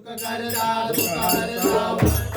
सुख करता दुःख हरता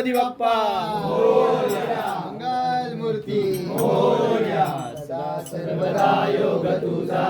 गणपती बाप्पा. मंगल मूर्ती सदा सर्वदा योग तुझा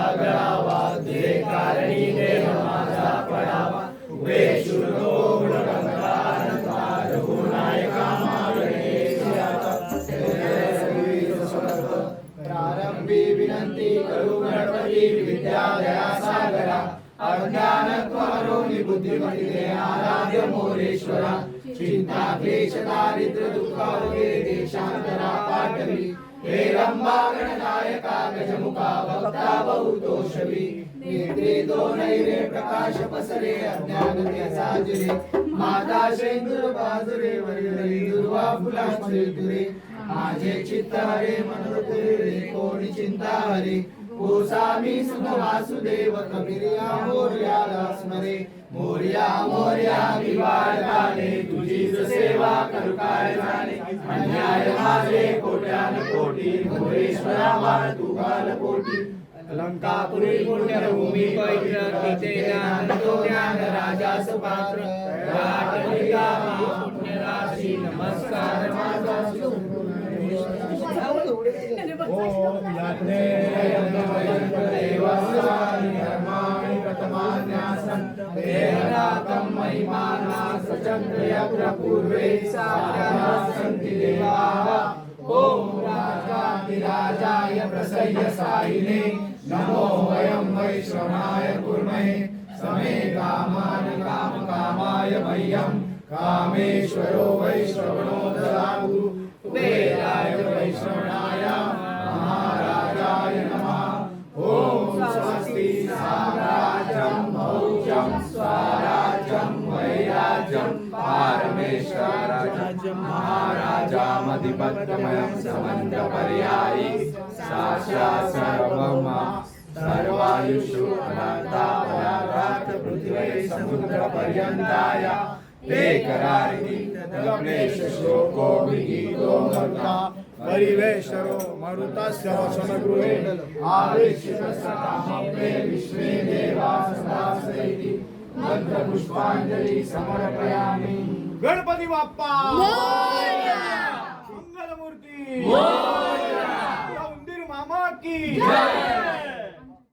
मोरेश्वरा चिंता क्लेश दारिद्र दुःखावगे देशांतरा पाठवी हे रंबा गणनायका गजमुखा भक्ता बहुतोषवी नेत्रे दोनैरे प्रकाश पसरे अज्ञान साजरे माता शेंदूर बाजरे वरिवरी दुर्वा फुलांचे तुरे माझे चित्त हरे मनोरते रे कोणी चिंता हरे गोसामी सुख वासुदेव कबिरिया मोर्याला स्मरे मोर्या मोर्या विवाळकाने तुझीच सेवा करू काय जाणे? अन्याय माझे कोट्यान कोटी मोरेश्वरा माळ तू काल कोटी लंकापुरी पुण्यभूमी पवित्र तिथे ज्ञान तो ज्ञान राजास पात्र राटविका पुण्य नमस्कार माझा ओम याज्ञे धर्माणि तेनातं सन्ति देवाः ॐ राजाधिराजाय प्रसह्य सायिने नमो वयं वैश्रवणाय कुर्महे समे कामान् मह्यं कामेश्वरो वैश्रवणो महाराजामधिपत्यमयं समन्तपर्यायि साक्षात् सर्वम सर्वायुषु अनन्तापरागात् पृथिवे समुद्रपर्यन्ताय ते करारिति तदक्लेश श्लोको विगीतो मरुता परिवेशरो मरुतस्य वसनगृहे आवेशितस्तामप्रे विश्वे देवा सदा सैति मन्त्रपुष्पाञ्जलि समर्पयामि। गणपति बाप्पा! या उंदीर मामा की.